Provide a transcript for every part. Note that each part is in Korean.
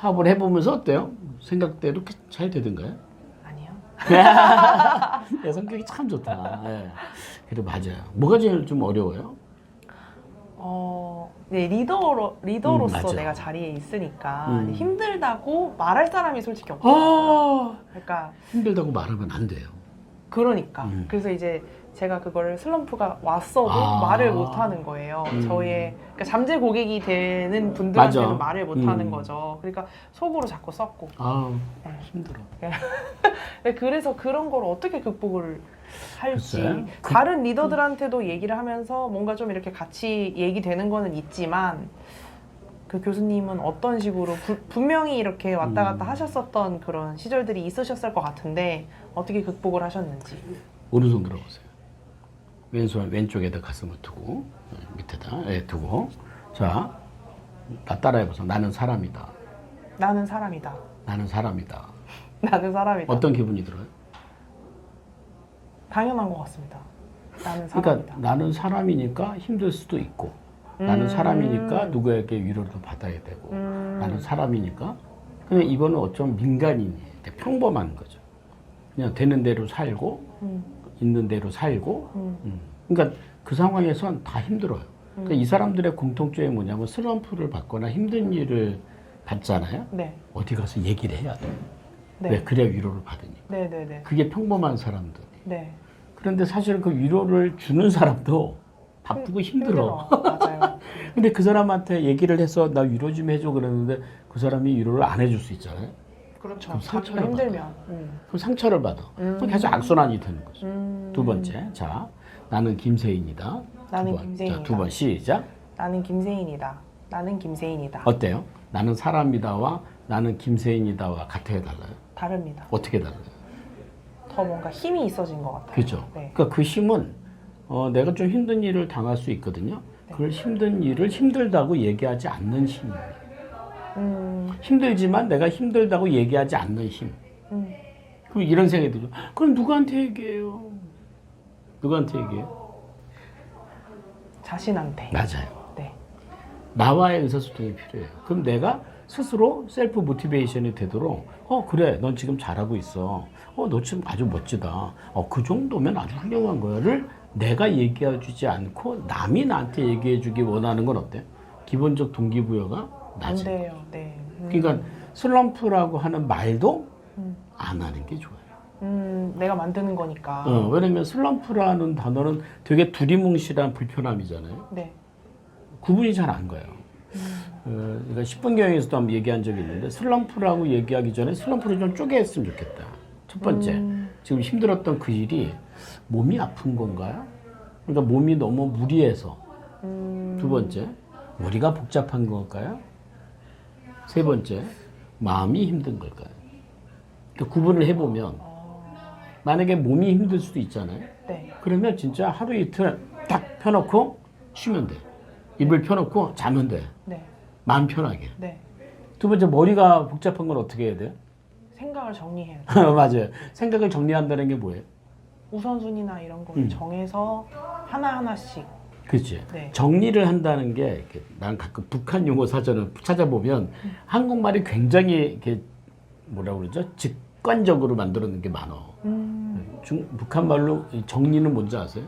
사업을 해보면서 어때요? 생각대로 그잘 되던가요? 아니요. 야, 성격이 참 좋다. 예. 그래 맞아요. 뭐가 제일 좀 어려워요? 어, 네, 리더로, 리더로서 음, 맞아. 내가 자리에 있으니까 음. 힘들다고 말할 사람이 솔직히 없어. 아 그러니까, 힘들다고 말하면 안 돼요. 그러니까. 음. 그래서 이제 제가 그거를 슬럼프가 왔어도 아. 말을 못 하는 거예요. 음. 저의 그러니까 잠재 고객이 되는 분들한테는 맞아. 말을 못 하는 음. 거죠. 그러니까 속으로 자꾸 썼고. 아 네. 힘들어. 네, 그래서 그런 걸 어떻게 극복을 할지 글쎄. 그- 다른 리더들한테도 얘기를 하면서 뭔가 좀 이렇게 같이 얘기되는 거는 있지만 그 교수님은 어떤 식으로 부- 분명히 이렇게 왔다 갔다 음. 하셨었던 그런 시절들이 있으셨을 것 같은데 어떻게 극복을 하셨는지 오른손 들어보세요. 왼손 왼쪽에다 가슴을 두고 어, 밑에다 예, 두고 자, 나 따라해 보세요. 나는 사람이다. 나는 사람이다 나는 사람이다. 나는 사람이다 어떤 기분이 들어요? 당연한 것 같습니다 나는 그러니까 사람이다 나는 사람이니까 힘들 수도 있고 나는 음. 사람이니까 누구에게 위로를 받아야 되고 음. 나는 사람이니까 근데 이거는 어쩜 민간인이 평범한 거죠. 그냥 되는 대로 살고 음, 있는 대로 살고 음, 음. 그러니까 그 상황에선 다 힘들어요. 그러니까 이 사람들의 공통점이 뭐냐면 슬럼프를 받거나 힘든 일을 받잖아요. 네, 어디 가서 얘기를 해야 돼. 네, 왜? 그래야 위로를 받으니까. 네, 네, 네, 그게 평범한 사람들. 네. 그런데 사실 그 위로를 주는 사람도 바쁘고 힘들어. 맞아요. 근데 그 사람한테 얘기를 해서 나 위로 좀 해줘 그러는데 그 사람이 위로를 안 해줄 수 있잖아요. 그렇죠. 그럼 상처를 힘들면. 음. 그럼 상처를 받아. 음. 그럼 계속 악순환이 되는 거죠. 음. 두 번째, 자 나는 김세인이다. 나는 두 번. 김세인이다. 자, 두번 시작. 나는 김세인이다. 나는 김세인이다. 어때요? 나는 사람이다와 나는 김세인이다와 같아야 달라요. 다릅니다. 어떻게 달라요? 더 뭔가 힘이 있어진 것 같아요. 그죠? 네. 그러니까 그 힘은 어, 내가 좀 힘든 일을 당할 수 있거든요. 네. 그걸 힘든 일을 힘들다고 얘기하지 않는 힘이에요. 음, 힘들지만 내가 힘들다고 얘기하지 않는 힘. 음. 그럼 이런 생각이 들죠. 그럼 누구한테 얘기해요? 누구한테 얘기해요? 자신한테. 맞아요. 네. 나와의 의사소통이 필요해요. 그럼 내가 스스로 셀프 모티베이션이 되도록 어 그래 넌 지금 잘하고 있어 어 너 지금 아주 멋지다 어 그 정도면 아주 훌륭한 거야를 내가 얘기해 주지 않고 남이 나한테 얘기해 주기 원하는 건 어때? 기본적 동기부여가 안 낮은 돼요. 네. 음, 그러니까 슬럼프라고 하는 말도 음. 안 하는 게 좋아요. 음, 내가 만드는 거니까. 어, 왜냐면 슬럼프라는 단어는 되게 두리뭉실한 불편함이잖아요. 네. 구분이 잘 안 가요. 어, 그러니까 10분 경영에서도 한번 얘기한 적이 있는데 슬럼프라고 얘기하기 전에 슬럼프를 좀 쪼개했으면 좋겠다. 첫 번째, 음. 지금 힘들었던 그 일이 몸이 아픈 건가요? 그러니까 몸이 너무 무리해서. 음, 두 번째, 머리가 복잡한 걸까요? 세 번째, 마음이 힘든 걸까요? 그러니까 구분을 해보면 만약에 몸이 힘들 수도 있잖아요. 네. 그러면 진짜 하루 이틀 딱 펴놓고 쉬면 돼. 입을 펴놓고 자면 돼. 네. 마음 편하게. 네. 두 번째 머리가 복잡한 건 어떻게 해야 돼요? 생각을 정리해야 돼. 맞아요. 생각을 정리한다는 게 뭐예요? 우선순위나 이런 거를 음. 정해서 하나하나씩. 그렇지. 네. 정리를 한다는 게, 난 가끔 북한 용어 사전을 찾아보면 한국말이 굉장히 이렇게 뭐라 그러죠? 직관적으로 만들어 놓은 게 많아. 음, 중, 북한 말로 이 정리는 뭔지 아세요?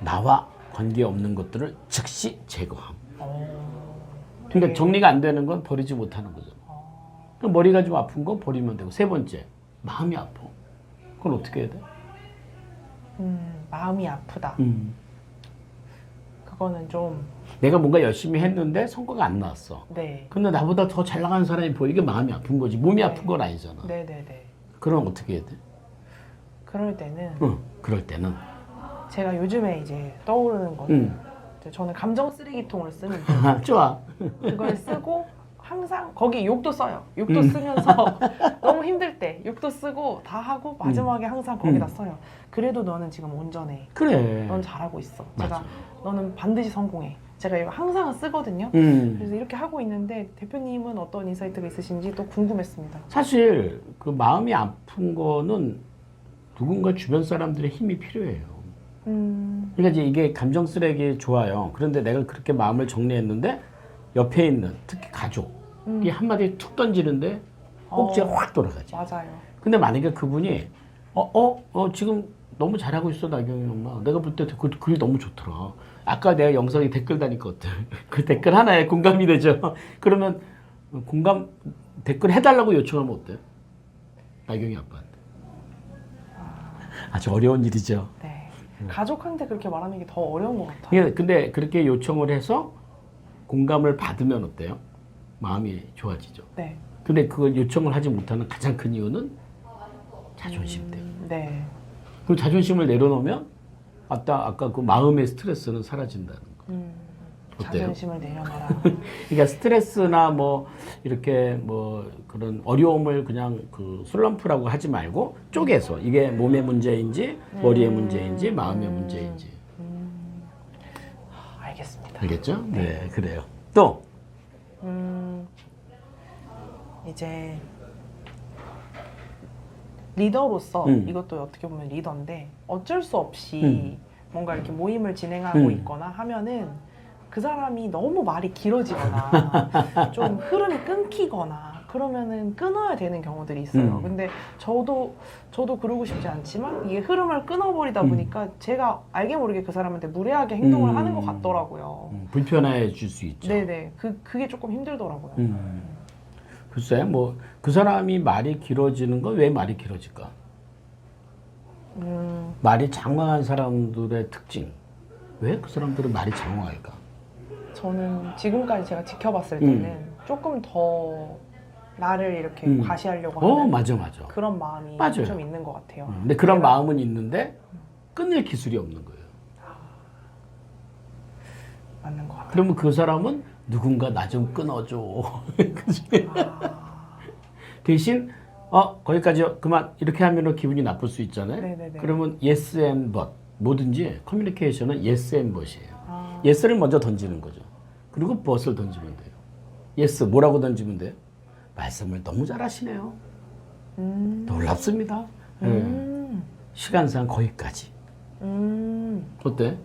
나와 관계 없는 것들을 즉시 제거함. 어, 그러니까 네. 정리가 안 되는 건 버리지 못하는 거죠. 그럼 머리가 좀 아픈 거 버리면 되고 세 번째 마음이 아파. 그건 어떻게 해야 돼? 음, 마음이 아프다. 음. 그거는 좀, 내가 뭔가 열심히 했는데 성과가 안 나왔어. 네. 근데 나보다 더 잘 나가는 사람이 보이게 마음이 아픈 거지. 몸이 네. 아픈 건 아니잖아. 네네네. 그럼 어떻게 해야 돼? 그럴 때는 응. 그럴 때는. 제가 요즘에 이제 떠오르는 거는 응. 이제 저는 감정 쓰레기통을 쓰는데 좋아. 그걸 쓰고 항상 거기 욕도 써요. 욕도 음. 쓰면서 너무 힘들 때 욕도 쓰고 다 하고 마지막에 항상 거기다 음. 써요. 그래도 너는 지금 온전해. 그래. 넌 잘하고 있어. 제가 맞아. 너는 반드시 성공해. 제가 이거 항상 쓰거든요. 음. 그래서 이렇게 하고 있는데 대표님은 어떤 인사이트가 있으신지 또 궁금했습니다. 사실 그 마음이 아픈 거는 누군가 주변 사람들의 힘이 필요해요. 음, 그러니까 이제 이게 감정 쓰레기 좋아요. 그런데 내가 그렇게 마음을 정리했는데 옆에 있는 특히 가족 음. 이 한마디 툭 던지는데 꼭지가 어. 확 돌아가지. 맞아요. 근데 만약에 그분이 어, 어, 어, 지금 너무 잘하고 있어, 나경이 엄마. 내가 볼 때 그 글이 너무 좋더라. 아까 내가 영상에 댓글 다니까 어때? 그 댓글 하나에 공감이 되죠. 그러면 공감, 댓글 해달라고 요청하면 어때? 나경이 아빠한테. 아주 어려운 일이죠. 네. 가족한테 그렇게 말하는 게 더 어려운 것 같아요. 예, 근데 그렇게 요청을 해서 공감을 받으면 어때요? 마음이 좋아지죠. 네. 근데 그걸 요청을 하지 못하는 가장 큰 이유는 자존심 때문에. 음, 네. 그 자존심을 내려놓으면 아까 아까 그 마음의 스트레스는 사라진다는 거. 음, 어때요? 자존심을 내려놔라. 그러니까 스트레스나 뭐 이렇게 뭐 그런 어려움을 그냥 그 슬럼프라고 하지 말고 쪼개서 이게 몸의 문제인지 머리의 문제인지 마음의 문제인지 알겠습니다. 알겠죠? 네, 그래요. 또 음, 이제 리더로서 음. 이것도 어떻게 보면 리더인데 어쩔 수 없이 음. 뭔가 이렇게 모임을 진행하고 음. 있거나 하면은 그 사람이 너무 말이 길어지거나 좀 흐름이 끊기거나 그러면은 끊어야 되는 경우들이 있어요. 음. 근데 저도 저도 그러고 싶지 않지만 이게 흐름을 끊어버리다 음. 보니까 제가 알게 모르게 그 사람한테 무례하게 행동을 음. 하는 것 같더라고요. 음, 불편해 줄수 있죠. 네네. 그 그게 조금 힘들더라고요. 음. 글쎄, 뭐 그 사람이 말이 길어지는 건 왜 말이 길어질까? 음, 말이 장황한 사람들의 특징. 왜 그 사람들은 말이 장황할까? 저는 지금까지 제가 지켜봤을 음. 때는 조금 더 나를 이렇게 음. 과시하려고 어, 하는 맞아, 맞아. 그런 마음이 맞아요. 좀 있는 것 같아요. 어, 근데 그런 내가- 마음은 있는데 끊을 기술이 없는 거예요. 맞는 것 같아요. 그러면 그 사람은 누군가 나 좀 끊어줘. 대신 어 거기까지 그만 이렇게 하면 기분이 나쁠 수 있잖아요. 네네네. 그러면 yes and but 뭐든지 커뮤니케이션은 yes and but이에요. 아, yes를 먼저 던지는 거죠. 그리고 but을 던지면 돼요. yes 뭐라고 던지면 돼요? 말씀을 너무 잘하시네요. 음, 놀랍습니다. 예. 음, 시간상 거기까지. 음, 어때?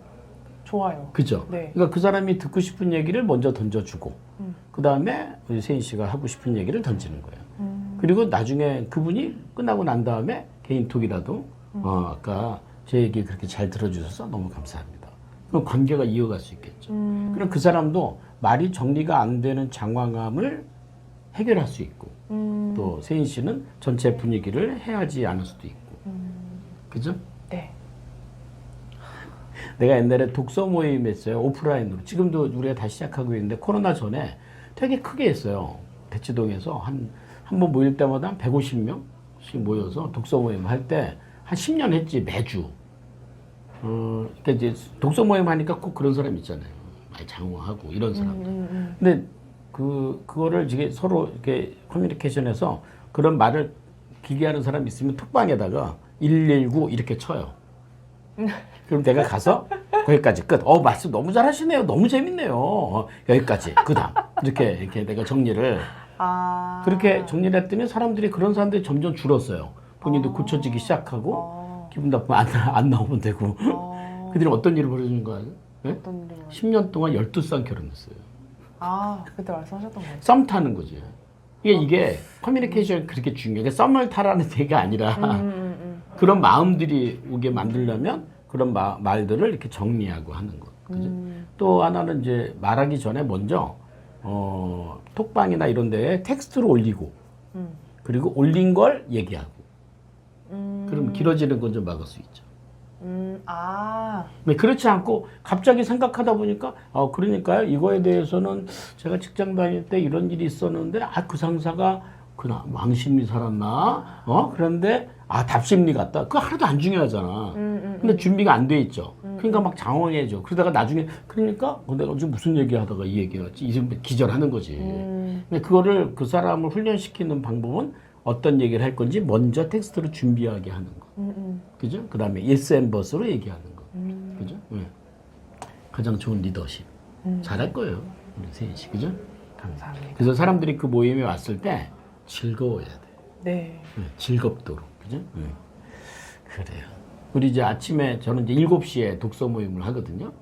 좋아요. 그죠? 네. 그러니까 그 사람이 듣고 싶은 얘기를 먼저 던져주고, 음. 그 다음에 우리 세인 씨가 하고 싶은 얘기를 던지는 거예요. 음, 그리고 나중에 그분이 끝나고 난 다음에 개인톡이라도, 음. 어, 아까 제 얘기 그렇게 잘 들어주셔서 너무 감사합니다. 그럼 관계가 이어갈 수 있겠죠. 음, 그럼 그 사람도 말이 정리가 안 되는 장황함을 해결할 수 있고, 음, 또 세인 씨는 전체 분위기를 해하지 않을 수도 있고, 음, 그죠? 네. 내가 옛날에 독서 모임 했어요. 오프라인으로. 지금도 우리가 다시 시작하고 있는데 코로나 전에 되게 크게 했어요. 대치동에서 한, 한 번 모일 때마다 한 150명씩 모여서 독서 모임 할 때 한 10년 했지, 매주. 어, 그러니까 이제 독서 모임 하니까 꼭 그런 사람 있잖아요. 많이 장황하고 이런 사람. 음, 음, 근데 그, 그거를 이게 서로 이렇게 커뮤니케이션에서 그런 말을 길게 하는 사람이 있으면 톡방에다가 119 이렇게 쳐요. 그럼 내가 가서 거기까지 끝. 어, 말씀 너무 잘하시네요. 너무 재밌네요. 어, 여기까지. 그 다음. 이렇게, 이렇게 내가 정리를. 아, 그렇게 정리를 했더니 사람들이 그런 사람들이 점점 줄었어요. 본인도 고쳐지기 시작하고 어, 기분 나쁘면 안, 나- 안 나오면 되고. 어, 그들이 어떤 일을 벌여주는 거 아니에요? 네? 어떤 일이 10년 동안 12쌍 결혼했어요. 아, 그때 말씀하셨던 거죠. 썸 타는 거지. 이게, 이게 커뮤니케이션이 그렇게 중요해. 썸을 타라는 얘기가 아니라 음, 음, 음, 그런 마음들이 오게 만들려면 그런 마- 말들을 이렇게 정리하고 하는 것. 그죠? 음, 또 하나는 이제 말하기 전에 먼저 어, 톡방이나 이런 데에 텍스트로 올리고 음, 그리고 올린 걸 얘기하고. 음, 그럼 길어지는 건 좀 막을 수 있죠. 음, 아, 근데 그렇지 않고 갑자기 생각하다 보니까 어 그러니까요. 이거에 대해서는 제가 직장 다닐 때 이런 일이 있었는데 아 그 상사가 그나 왕심리 살았나? 어? 그런데 아 답심리 같다 그거 하나도 안 중요하잖아 음, 음, 근데 준비가 안 돼 있죠 그러니까 막 장황해져 그러다가 나중에 그러니까 어, 내가 지금 무슨 얘기하다가 이 얘기였지 이제 기절하는 거지 음, 근데 그거를 그 사람을 훈련시키는 방법은 어떤 얘기를 할 건지 먼저 텍스트로 준비하게 하는 거 음, 음, 그죠? 그 다음에 yes and but으로 얘기하는 거. 음. 그죠? 네. 가장 좋은 리더십. 음. 잘할 거예요. 우리 세인 씨. 그죠? 감사합니다. 그래서 사람들이 그 모임에 왔을 때 즐거워야 돼. 네. 네, 즐겁도록. 그죠? 네. 그래요. 우리 이제 아침에 저는 이제 7시에 독서 모임을 하거든요.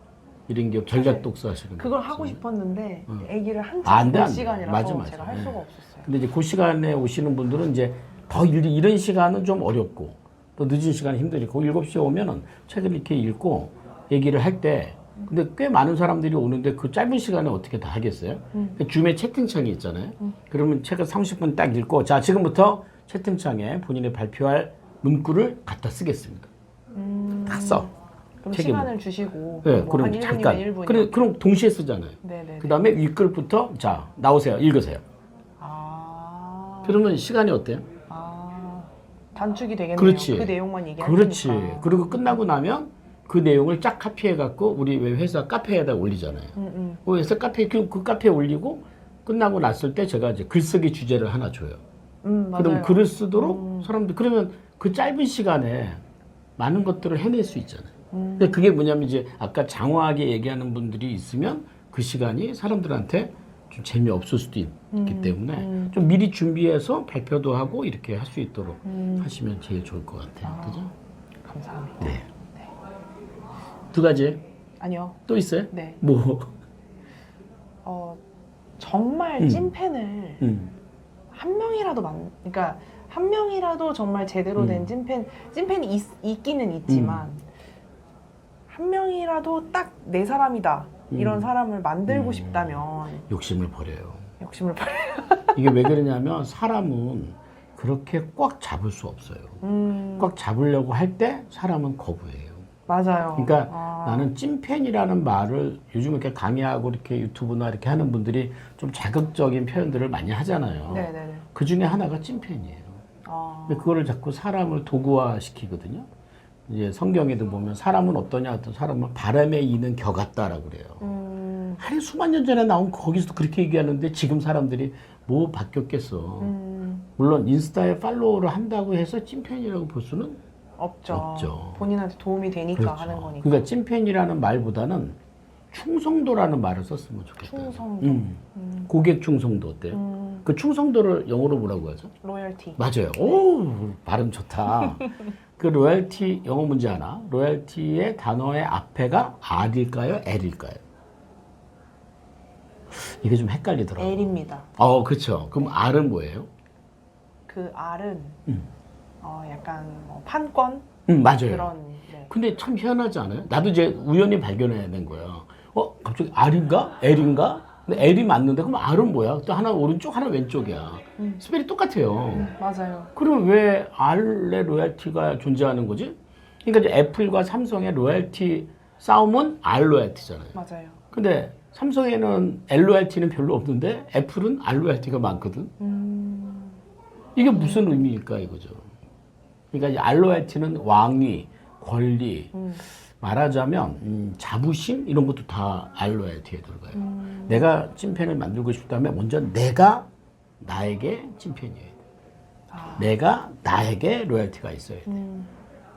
이런 기업 전략 독서 하시는 그걸 분 하고 있어요. 싶었는데 아기를 한참 아, 안 돼, 볼안 돼. 시간이라서 맞아, 맞아. 제가 할 네. 수가 없었어요. 근데 이제 그 시간에 오시는 분들은 이제 더 일- 이런 시간은 좀 어렵고 또 늦은 시간은 힘들고 7시에 오면은 책을 이렇게 읽고 얘기를 할 때 근데 꽤 많은 사람들이 오는데 그 짧은 시간에 어떻게 다 하겠어요? 그 줌에 채팅창이 있잖아요. 그러면 책을 30분 딱 읽고 자 지금부터 채팅창에 본인이 발표할 문구를 갖다 쓰겠습니다. 딱 써. 그럼 책임을. 시간을 주시고 네, 뭐 그럼 한 1분이면 잠깐. 1분이요. 그래, 그럼 동시에 쓰잖아요. 네네. 그 다음에 윗글부터 자 나오세요, 읽으세요. 아, 그러면 시간이 어때요? 아 단축이 되겠네요. 그렇지. 그 내용만 얘기할 그렇지. 그리고 끝나고 나면 그 내용을 쫙 카피해 갖고 우리 왜 회사 카페에다 올리잖아요. 음, 음. 그 회사 카페 그, 그 카페에 올리고 끝나고 났을 때 제가 이제 글쓰기 주제를 하나 줘요. 음, 맞아요. 그럼 글을 쓰도록 사람들 그러면 그 짧은 시간에 많은 것들을 해낼 수 있잖아요. 음. 근데 그게 뭐냐면 이제 아까 장황하게 얘기하는 분들이 있으면 그 시간이 사람들한테 좀 재미없을 수도 있기 음, 때문에 좀 미리 준비해서 발표도 하고 이렇게 할 수 있도록 음. 하시면 제일 좋을 것 같아요. 그죠? 감사합니다. 네. 두 가지 아니요. 또 있어요? 네. 뭐? 어, 정말 음. 찐팬을 음. 한 명이라도 만, 그러니까 한 명이라도 정말 제대로 된 음. 찐팬, 찐팬이 있, 있기는 있지만 한 명이라도 딱 내 사람이다 이런 음. 사람을 만들고 음. 싶다면 욕심을 버려요. 욕심을 버려. 이게 왜 그러냐면 사람은 그렇게 꽉 잡을 수 없어요. 음, 꽉 잡으려고 할 때 사람은 거부해요. 맞아요. 그러니까 아, 나는 찐팬이라는 말을 요즘 이렇게 강의하고 이렇게 유튜브나 이렇게 하는 분들이 좀 자극적인 표현들을 많이 하잖아요. 네네네. 그 중에 하나가 찐팬이에요. 아, 근데 그거를 자꾸 사람을 도구화 시키거든요. 이제 성경에도 보면 사람은 어떠냐 어떤 사람은 바람에 이는 겨 같다라고 그래요. 음, 하루 수만 년 전에 나온 거기서도 그렇게 얘기하는데 지금 사람들이 뭐 바뀌었겠어. 음, 물론 인스타에 팔로우를 한다고 해서 찐팬이라고 볼 수는 없죠. 없죠. 본인한테 도움이 되니까 그렇죠. 하는 거니까. 그러니까 찐팬이라는 말보다는 충성도라는 말을 썼으면 좋겠다. 충성도. 음. 음, 고객 충성도 어때요? 음, 그 충성도를 영어로 뭐라고 하죠? 로열티. 맞아요. 오, 발음 좋다. 그 로열티 영어 문제 하나. 로열티의 단어의 앞에가 R일까요? L일까요? 이게 좀 헷갈리더라고요. L입니다. 어, 그렇죠. 그럼 R은 뭐예요? 그 R은 음. 어, 약간 뭐 판권 음, 맞아요. 그런 네. 근데 참 희한하지 않아요? 나도 이제 우연히 발견해낸 거야. 어, 갑자기 R인가? L인가? 근데 L이 맞는데 그럼 R은 뭐야? 또 하나 오른쪽, 하나 왼쪽이야. 음. 스펠이 똑같아요. 음, 맞아요. 그럼 왜 R의 로얄티가 존재하는 거지? 그러니까 이제 애플과 삼성의 로얄티 싸움은 R 로얄티잖아요. 맞아요. 근데 삼성에는 L 로얄티는 별로 없는데 애플은 R 로얄티가 많거든. 음, 이게 무슨 의미일까 이거죠. 그러니까 R 로얄티는 왕위, 권리, 음, 말하자면 음, 자부심 이런 것도 다 R 로얄티에 들어가요. 음, 내가 찐팬을 만들고 싶다면 먼저 내가 나에게 찐팬이어야 돼. 아, 내가 나에게 로얄티가 있어야 돼. 음,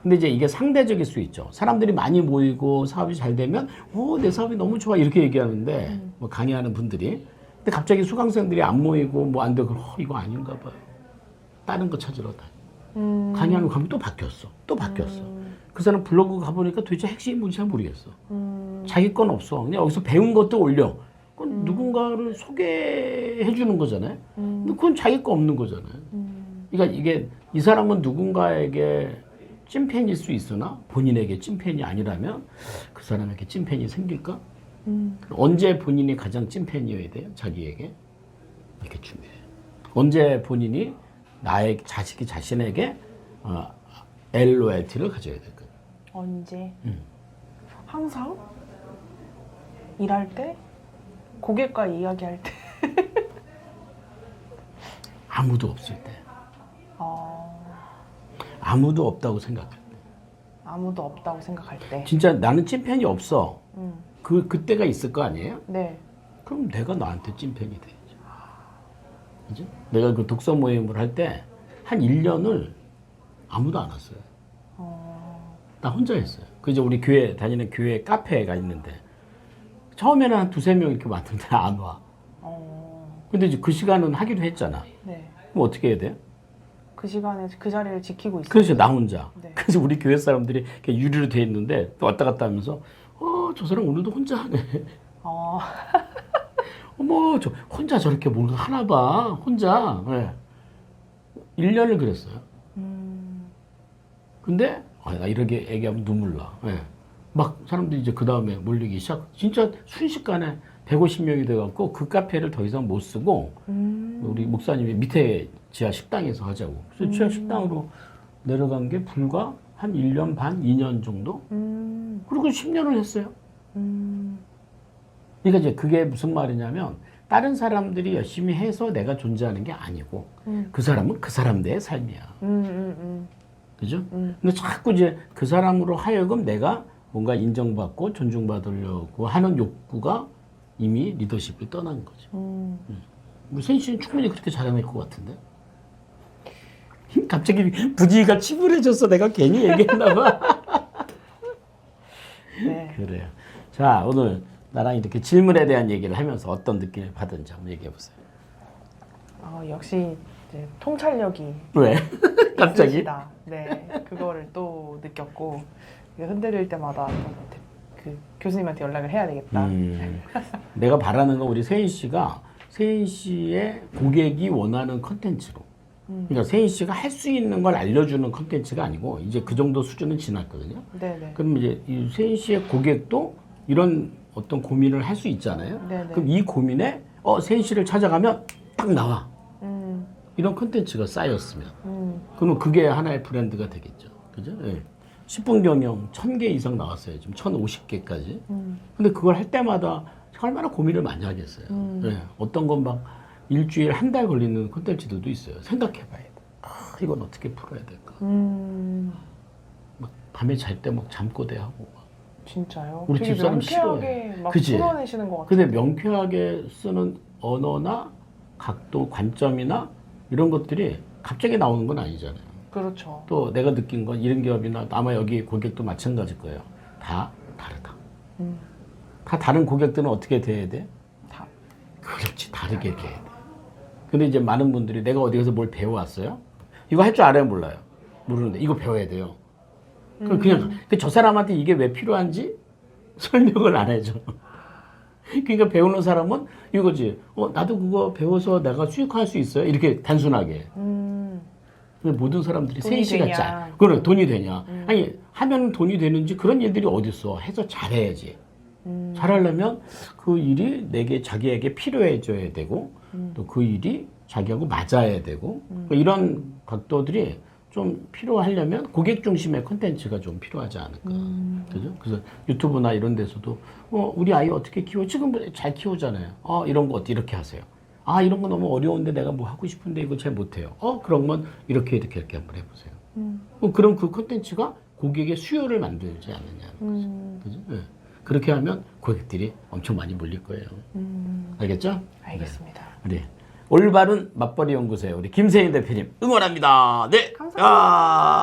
근데 이제 이게 상대적일 수 있죠. 사람들이 많이 모이고 사업이 잘 되면, 오, 내 사업이 너무 좋아. 이렇게 얘기하는데, 뭐 강의하는 분들이. 근데 갑자기 수강생들이 안 모이고 뭐 안 되고, 어, 이거 아닌가 봐요. 다른 거 찾으러 다. 음, 강의하는 거 가면 또 바뀌었어. 또 바뀌었어. 그 사람 블로그 가보니까 도대체 핵심이 뭔지 잘 모르겠어. 음, 자기 건 없어. 그냥 여기서 배운 것도 올려. 그건 누군가를 소개해 주는 거잖아요. 근데 그건 자기 거 없는 거잖아요. 음, 그러니까 이게 이 사람은 누군가에게 찐팬일 수 있으나 본인에게 찐팬이 아니라면 그 사람에게 찐팬이 생길까? 음, 언제 본인이 가장 찐팬이어야 돼요? 자기에게? 이게 중요해요. 언제 본인이 나의 자식이 자신에게 어, 엘로얄티를 가져야 될까? 언제? 음. 항상? 일할 때? 고객과 이야기할 때? 아무도 없을 때. 어, 아무도 없다고 생각할 때. 아무도 없다고 생각할 때. 진짜 나는 찐팬이 없어. 음, 그, 그때가 있을 거 아니에요? 네. 그럼 내가 나한테 찐팬이 돼야죠. 그죠? 내가 그 독서 모임을 할 때 한 1년을 아무도 안 왔어요. 어, 나 혼자 했어요. 그 이제 우리 교회 다니는 교회 카페가 있는데 처음에는 한 두세 명 이렇게 왔는데 안 와. 어, 근데 이제 그 시간은 하기로 했잖아. 네. 그럼 어떻게 해야 돼요? 그 시간에 그 자리를 지키고 있어요. 그래서 나 혼자. 네. 그래서 우리 교회 사람들이 이렇게 유리로 돼 있는데 또 왔다 갔다 하면서 어 저 사람 오늘도 혼자 하네. 어, 어머, 저 혼자 저렇게 뭔가 하나 봐. 혼자. 예. 1년을 그랬어요. 음, 근데 아, 나 이렇게 얘기하면 눈물 나. 예. 막 사람들이 이제 그 다음에 몰리기 시작. 진짜 순식간에 150명이 돼갖고 그 카페를 더 이상 못 쓰고 음, 우리 목사님이 밑에 지하 식당에서 하자고. 그래서 지하 식당으로 내려간 게 불과 한 1년 반, 2년 정도? 음, 그리고 10년을 했어요. 음, 그러니까 이제 그게 무슨 말이냐면 다른 사람들이 열심히 해서 내가 존재하는 게 아니고 음. 그 사람은 그 사람들의 삶이야. 음, 음, 그죠? 음. 근데 자꾸 이제 그 사람으로 하여금 내가 뭔가 인정받고 존중받으려고 하는 욕구가 이미 리더십을 떠난 거죠. 음. 뭐 세인 씨는 충분히 그렇게 잘해낼 것 같은데. 갑자기 분위기가 치밀해졌어. 내가 괜히 얘기했나 봐. 네. 그래요. 자, 오늘 나랑 이렇게 질문에 대한 얘기를 하면서 어떤 느낌을 받은지 한번 얘기해 보세요. 어, 역시 이제 통찰력이 왜? 갑자기? 있으시다. 네, 그거를 또 느꼈고 흔들릴 때마다 또그 교수님한테 연락을 해야 되겠다. 음, 내가 바라는 건 우리 세인 씨가 세인 씨의 고객이 원하는 컨텐츠로. 음. 그러니까 세인 씨가 할 수 있는 걸 알려주는 컨텐츠가 아니고 이제 그 정도 수준은 지났거든요. 네, 네. 그럼 이제 이 세인 씨의 고객도 이런 어떤 고민을 할 수 있잖아요. 네네. 그럼 이 고민에 어 세인 씨를 찾아가면 딱 나와 음, 이런 컨텐츠가 쌓였으면 음, 그러면 그게 하나의 브랜드가 되겠죠. 그죠? 예. 10분 경영 1000개 이상 나왔어요. 지금 1050개까지. 음, 근데 그걸 할 때마다 얼마나 고민을 많이 하겠어요. 음. 예. 어떤 건 막 일주일 한 달 걸리는 콘텐츠들도 있어요. 생각해 봐야 돼. 아, 이건 어떻게 풀어야 될까? 음, 막 밤에 잘 때 막 잠꼬대 하고 막. 진짜요? 우리 되게 집사람 명쾌하게 막 그치? 풀어내시는 것 같아요. 근데 명쾌하게 쓰는 언어나 각도, 관점이나 이런 것들이 갑자기 나오는 건 아니잖아요. 그렇죠. 또 내가 느낀 건 이런 기업이나 아마 여기 고객도 마찬가지일 거예요. 다 다르다. 음, 다 다른 고객들은 어떻게 돼야 돼? 다. 그렇지 다르게 돼야 돼. 근데 이제 많은 분들이 내가 어디 가서 뭘 배워왔어요? 이거 할 줄 알아요 몰라요? 모르는데 이거 배워야 돼요. 그럼 그냥 그 저 사람한테 이게 왜 필요한지 설명을 안 해줘. 그러니까 배우는 사람은 이거지. 어 나도 그거 배워서 내가 수익할 수 있어요? 이렇게 단순하게. 음, 근데 모든 사람들이 씨가 되냐. 짜. 그래 돈이 되냐? 아니 하면 돈이 되는지 그런 일들이 어디 있어? 해서 잘해야지. 음, 잘하려면 그 일이 내게 자기에게 필요해져야 되고 또그 일이 자기하고 맞아야 되고 그러니까 이런 각도들이 좀 필요하려면 고객 중심의 컨텐츠가 좀 필요하지 않을까. 그죠? 그래서 유튜브나 이런 데서도 어, 우리 아이 어떻게 키워? 지금 잘 키우잖아요. 어, 이런 거? 이렇게 하세요. 아, 이런 거 너무 어려운데 내가 뭐 하고 싶은데 이거 잘 못해요. 어, 그러면 이렇게 이렇게 이렇게 한번 해보세요. 음, 어, 그럼 그 컨텐츠가 고객의 수요를 만들지 않느냐. 음, 그죠? 예. 그렇게 하면 고객들이 엄청 많이 몰릴 거예요. 음, 알겠죠? 알겠습니다. 우리 올바른 맞벌이 연구소의 우리 김세인 대표님 응원합니다. 네. 감사합니다. 야.